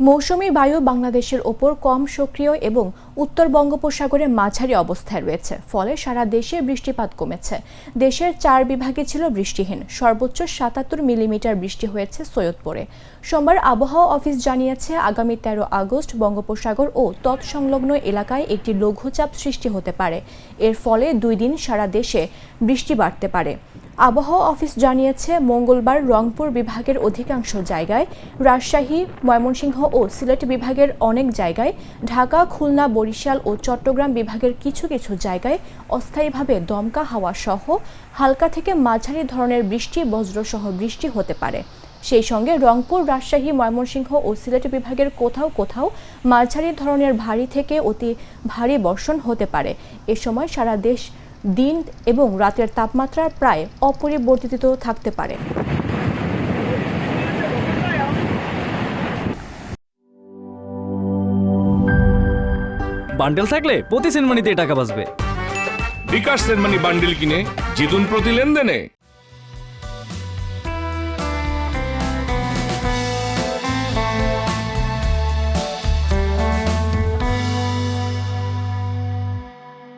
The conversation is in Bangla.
মৌসুমী বায়ু বাংলাদেশের ওপর কম সক্রিয় এবং উত্তর বঙ্গোপসাগরে মাঝারি অবস্থায় রয়েছে। ফলে সারা দেশে বৃষ্টিপাত কমেছে। দেশের চার বিভাগে ছিল বৃষ্টিহীন। সর্বোচ্চ সাতাত্তর মিলিমিটার বৃষ্টি হয়েছে সৈয়দপুরে। সোমবার আবহাওয়া অফিস জানিয়েছে, আগামী তেরো আগস্ট বঙ্গোপসাগর ও তৎসংলগ্ন এলাকায় একটি লঘুচাপ সৃষ্টি হতে পারে। এর ফলে দুই দিন সারা দেশে বৃষ্টি বাড়তে পারে। আবহাওয়া অফিস জানিয়েছে, মঙ্গলবার রংপুর বিভাগের অধিকাংশ জায়গায়, রাজশাহী, ময়মনসিংহ ও সিলেট বিভাগের অনেক জায়গায়, ঢাকা, খুলনা, বরিশাল ও চট্টগ্রাম বিভাগের কিছু কিছু জায়গায় অস্থায়ীভাবে দমকা হাওয়া সহ হালকা থেকে মাঝারি ধরনের বৃষ্টি, বজ্রসহ বৃষ্টি হতে পারে। সেই সঙ্গে রংপুর, রাজশাহী, ময়মনসিংহ ও সিলেট বিভাগের কোথাও কোথাও মাঝারি ধরনের ভারী থেকে অতি ভারী বর্ষণ হতে পারে। এ সময় সারা দেশ দিন এবং রাতের তাপমাত্রা প্রায় অপরিবর্তিত থাকতে পারে। বান্ডেল থাকলে প্রতি সেনমানিতে টাকা বাঁচবে। বিকাশ সেনমানি বান্ডেল কিনে জিতুন প্রতি লেনদেনে।